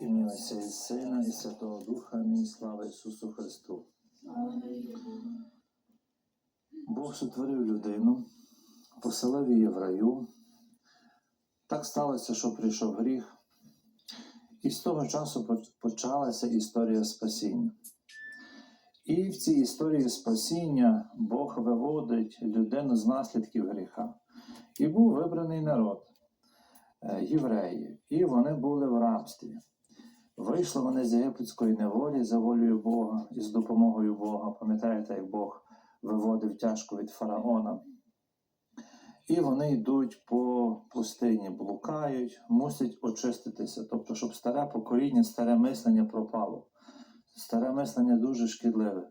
Ім'я Отця і Сина, і Святого Духа, амінь. Слава Ісусу Христу. Бог сотворив людину, поселив її в раю. Так сталося, що прийшов гріх, і з того часу почалася історія спасіння. І в цій історії спасіння Бог виводить людину з наслідків гріха. І був вибраний народ, е, євреї, і вони були в рабстві. Вийшли вони з єгипетської неволі за волею Бога і з допомогою Бога. Пам'ятаєте, як Бог виводив тяжко від фараона. І вони йдуть по пустині, блукають, мусять очиститися. Тобто, щоб старе покоління, старе мислення пропало. Старе мислення дуже шкідливе.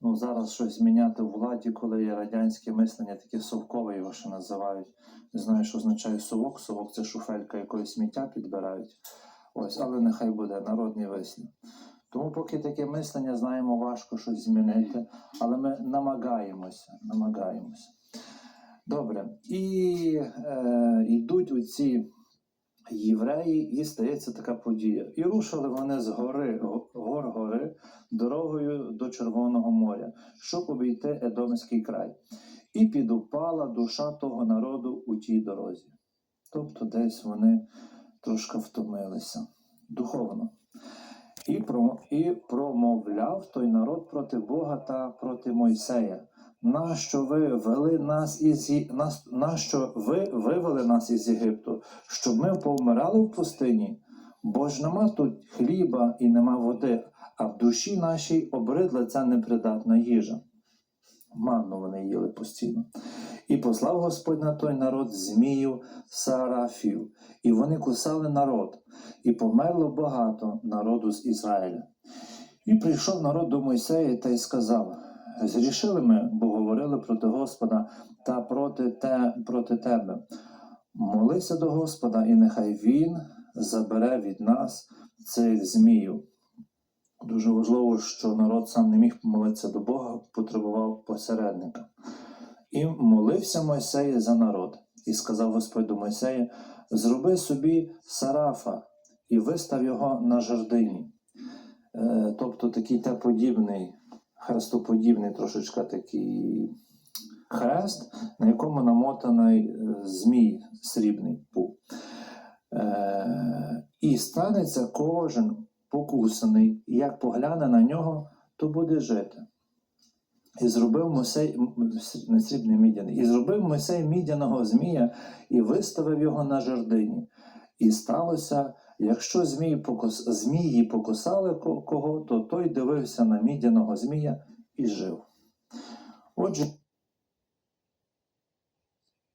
Ну, зараз щось міняти у владі, коли є радянське мислення, таке совкове його ще називають. Не знаю, що означає совок. Совок це шуфелька якогось сміття підбирають. Ось, але нехай буде народний вислів. Тому поки таке мислення знаємо, важко щось змінити, але ми намагаємося, намагаємося. Добре. І е, йдуть у ці євреї, і стається така подія. І рушили вони з гори, гор гори дорогою до Червоного моря, щоб обійти Едомський край. І підупала душа того народу у тій дорозі. Тобто десь вони трошки втомилися духовно. І, про, і промовляв той народ проти Бога та проти Мойсея. Нащо ви вели нас із нас, нащо ви вивели нас із Єгипту, щоб ми повмирали в пустині? Бо ж нема тут хліба і нема води, а в душі нашій обридла ця непридатна їжа. Манну вони їли постійно. І послав Господь на той народ змію сарафів, і вони кусали народ, і померло багато народу з Ізраїля. І прийшов народ до Мойсея та й сказав: Зрішили ми, бо говорили проти Господа та проти, те, проти тебе. Молися до Господа, і нехай Він забере від нас цих змію. Дуже важливо, що народ сам не міг помолитися до Бога, потребував посередника. І молився Мойсей за народ, і сказав Господь до Мойсея: Зроби собі сарафа і вистав його на жердині. Е, тобто такий та подібний, хрестоподібний трошечка такий хрест, на якому намотаний е, змій срібний був. Е, і станеться кожен покусаний, і як погляне на нього, то буде жити. І зробив Мойсей, м, с- не срібний мідяний, і зробив Мойсей мідяного змія і виставив його на жердині. І сталося, якщо змії, покус, змії покусали кого, то той дивився на мідяного змія і жив. Отже,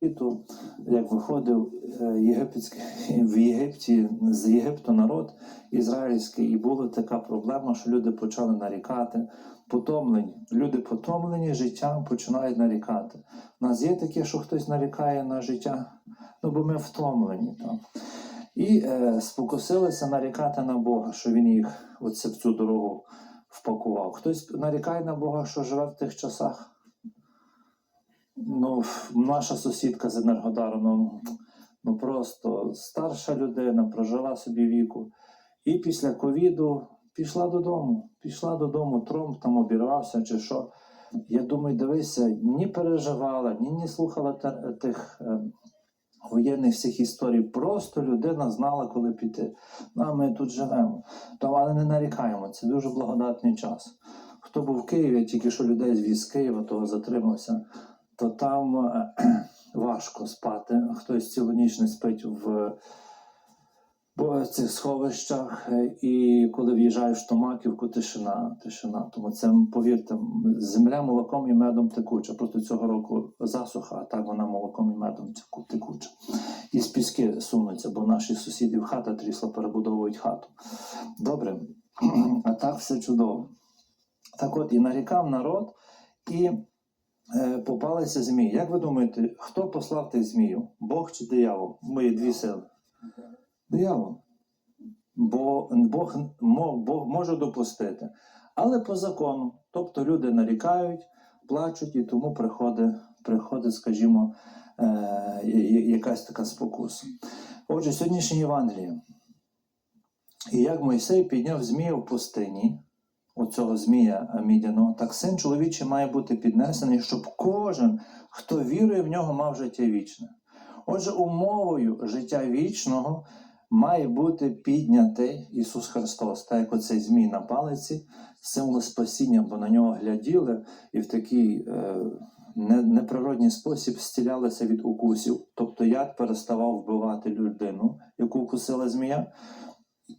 світу, як виходив е, єгипетський, в Єгипті з Єгипту народ ізраїльський, і була така проблема, що люди почали нарікати, потомлені. Люди потомлені життям починають нарікати. У нас є таке, що хтось нарікає на життя, ну бо ми втомлені. Так. І е, спокусилися нарікати на Бога, що він їх оце в цю дорогу впакував. Хтось нарікає на Бога, що живе в тих часах. Ну, наша сусідка з Енергодару, ну, ну просто старша людина, прожила собі віку. І після ковіду пішла додому. Пішла додому, тромб там обірвався чи що. Я думаю, дивися, ні переживала, ні не слухала тих е, воєнних всіх історій. Просто людина знала, коли піти. Ну, а ми тут живемо. То, але не нарікаємо, це дуже благодатний час. Хто був в Києві, тільки що людей звіз з Києва, того затримався то там е, важко спати. Хтось цілу ніч не спить в цих сховищах, е, і коли в'їжджаєш в Томаківку, тишина, тишина. Тому це повірте, земля молоком і медом текуча. Просто цього року засуха, а так вона молоком і медом текуча. І з піски сунуться, бо наші сусідів хата трісла, перебудовують хату. Добре, а так все чудово. Так от і нарікав народ, і попалися змії. Як ви думаєте, хто послав тих змію? Бог чи диявол? Мої дві сили. Диявол. Бо Бог, Бог може допустити. Але по закону. Тобто люди нарікають, плачуть, і тому приходить, приходить скажімо, е, якась така спокуса. Отже, сьогоднішнє Євангеліє. І як Мойсей підняв змія в пустині, оцього змія мідяного, так син чоловічий має бути піднесений, щоб кожен, хто вірує в нього, мав життя вічне. Отже, умовою життя вічного має бути піднятий Ісус Христос, так як оцей змій на палиці, символ спасіння, бо на нього гляділи і в такий е, не- неприродній спосіб стілялися від укусів. Тобто яд переставав вбивати людину, яку укусила змія.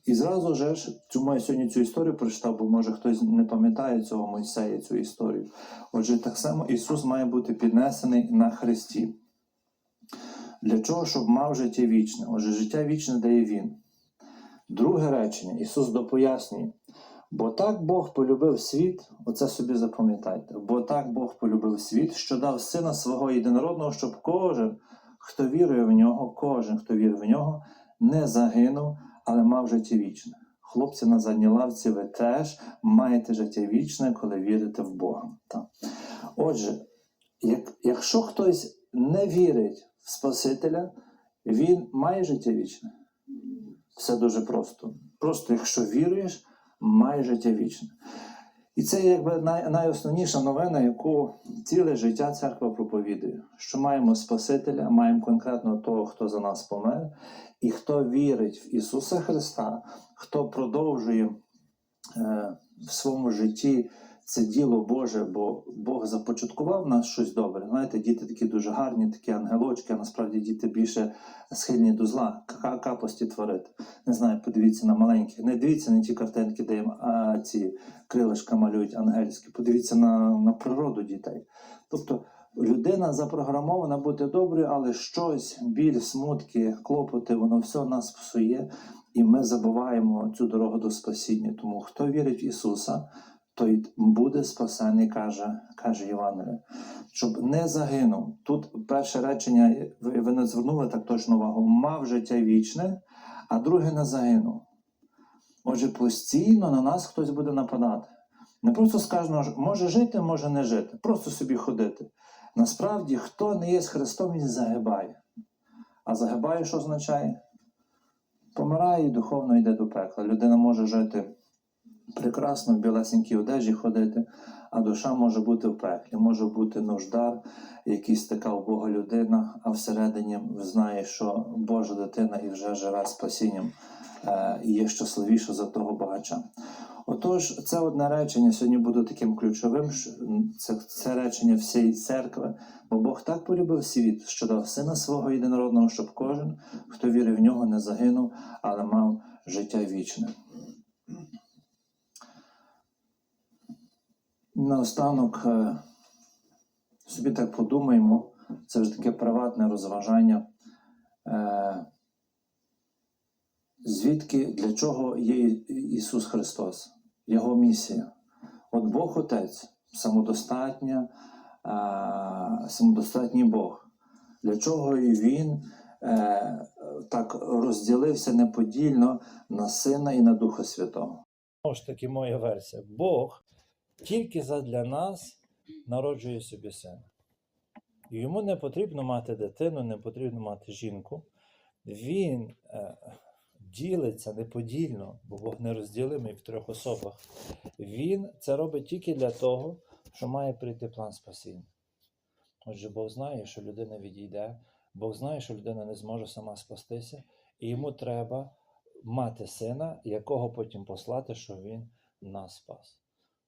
І зразу же ж цю я сьогодні цю історію прочитав, бо може хтось не пам'ятає цього Мойсея, цю історію. Отже, так само Ісус має бути піднесений на хресті. Для чого? Щоб мав життя вічне. Отже, життя вічне дає Він. Друге речення Ісус допояснює. Бо так Бог полюбив світ, оце собі запам'ятайте, бо так Бог полюбив світ, що дав сина свого єдинородного, щоб кожен, хто вірує в нього, кожен, хто вірує в нього, не загинув, але мав життя вічне. Хлопці на задній лавці, ви теж маєте життя вічне, коли вірите в Бога. Так. Отже, як, якщо хтось не вірить в Спасителя, він має життя вічне. Все дуже просто. Просто якщо віруєш, має життя вічне. І це якби най, найосновніша новина, яку ціле життя церква проповідує, що маємо Спасителя, маємо конкретно того, хто за нас помер, і хто вірить в Ісуса Христа, хто продовжує е, в своєму житті це діло Боже, бо Бог започаткував в нас щось добре. Знаєте, діти такі дуже гарні, такі ангелочки, а насправді діти більше схильні до зла, капості творити. Не знаю, подивіться на маленьких. Не дивіться на ті картинки, де їм а, ці крилишка малюють ангельські. Подивіться на, на природу дітей. Тобто людина запрограмована бути доброю, але щось, біль, смутки, клопоти, воно все нас псує, і ми забуваємо цю дорогу до спасіння. Тому хто вірить в Ісуса, той буде спасений, каже, каже Євангеліє. Щоб не загинув. Тут перше речення, ви, ви не звернули так точно увагу, мав життя вічне, а друге не загинув. Отже, постійно на нас хтось буде нападати. Не просто що може жити, може не жити, просто собі ходити. Насправді, хто не є з Христом, він загибає. А загибає, що означає? Помирає і духовно йде до пекла. Людина може жити прекрасно в білесенькій одежі ходити, а душа може бути в пеклі, може бути нуждар, якийсь така убога людина, а всередині знає, що Божа дитина і вже живе спасінням е, і є щасливіша за того багача. Отож, це одне речення сьогодні буде таким ключовим. Це, це речення всієї церкви, бо Бог так полюбив світ, що дав сина свого єдинородного, щоб кожен, хто вірив в нього, не загинув, але мав життя вічне. Наостанок е, собі так подумаємо, це вже таке приватне розважання. Е, Звідки для чого є Ісус Христос? Його місія. От Бог Отець, самодостатня, е, самодостатній Бог. Для чого і Він так розділився неподільно на Сина і на Духа Святого? Знову ж таки, моя версія. Бог тільки задля нас народжує собі сина. Йому не потрібно мати дитину, не потрібно мати жінку. Він е, ділиться неподільно, бо Бог не розділимий в трьох особах. Він це робить тільки для того, що має прийти план спасіння. Отже, Бог знає, що людина відійде, Бог знає, що людина не зможе сама спастися, і йому треба мати сина, якого потім послати, що він нас спас.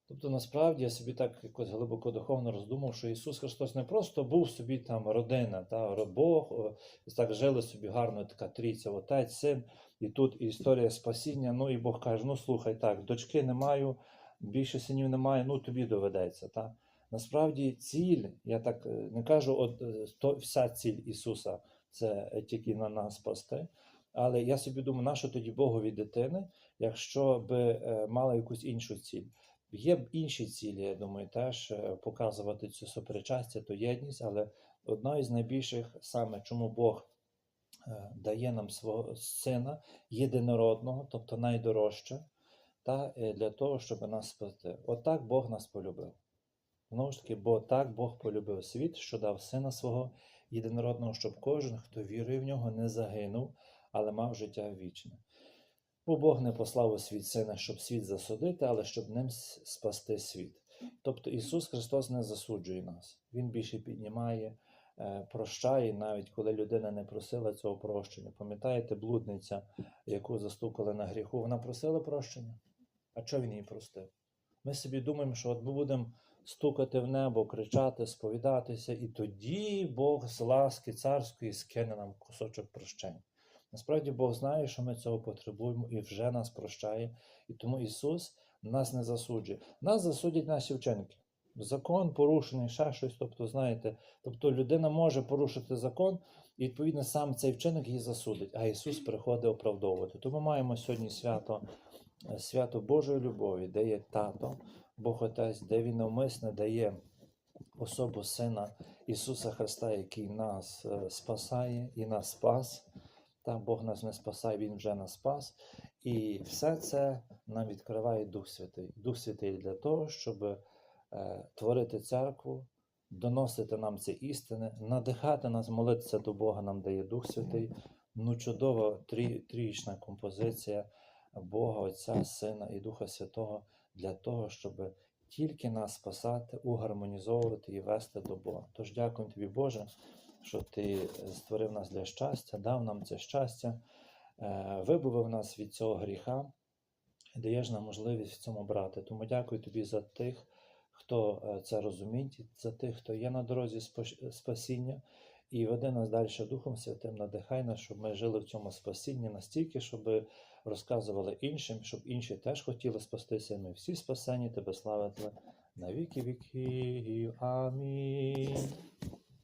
Тобто, насправді я собі так якось глибоко духовно роздумав, що Ісус Христос не просто був собі там родина, та Бог, так жили собі гарно, така трійця, отець, син, і тут історія спасіння. Ну і Бог каже: ну слухай, так, дочки не маю, більше синів немає, ну тобі доведеться. Та? Насправді ціль, я так е, не кажу, от, е, то, вся ціль Ісуса це тільки на нас спасти. Але я собі думаю, нащо тоді Богові дитини, якщо би е, мала якусь іншу ціль? Є б інші цілі, я думаю, теж е, показувати цю сопричастя, ту єдність, але одна із найбільших саме чому Бог е, дає нам свого сина єдинородного, тобто найдорожче, та е, для того, щоб нас спасти. Отак Бог нас полюбив. Знову ж таки, бо так Бог полюбив світ, що дав сина свого єдинородного, щоб кожен, хто вірує в нього, не загинув, але мав життя вічне. Бо Бог не послав у світ сина, щоб світ засудити, але щоб ним спасти світ. Тобто Ісус Христос не засуджує нас. Він більше піднімає, е, прощає, навіть коли людина не просила цього прощення. Пам'ятаєте, блудниця, яку застукали на гріху, вона просила прощення. А чого він їй простив? Ми собі думаємо, що от ми будемо стукати в небо, кричати, сповідатися, і тоді Бог з ласки царської скине нам кусочок прощення. Насправді Бог знає, що ми цього потребуємо і вже нас прощає, і тому Ісус нас не засуджує. Нас засудять наші вчинки. Закон порушений, ще щось. Тобто, знаєте, тобто людина може порушити закон, і відповідно сам цей вчинок її засудить, а Ісус приходить оправдовувати. Тому маємо сьогодні свято, свято Божої любові, де є тато, Бог Отець, де Він навмисне дає особу Сина Ісуса Христа, який нас е, спасає і нас спас. Та Бог нас не спасає, Він вже нас спас. І все це нам відкриває Дух Святий. Дух Святий для того, щоб е, творити церкву, доносити нам ці істини, надихати нас, молитися до Бога нам дає Дух Святий. Ну, чудова трі, трієчна композиція Бога, Отця, Сина і Духа Святого для того, щоб тільки нас спасати, угармонізовувати і вести до Бога. Тож дякую тобі, Боже, що ти створив нас для щастя, дав нам це щастя, е, вибавив нас від цього гріха і даєш нам можливість в цьому брати. Тому дякую тобі за тих, хто е, це розуміє, за тих, хто є на дорозі спасіння. І веди нас далі Духом Святим, надихай нас, щоб ми жили в цьому спасінні настільки, щоб розказували іншим, щоб інші теж хотіли спастися. Ми всі спасені, тебе славити на віки віків. Амінь.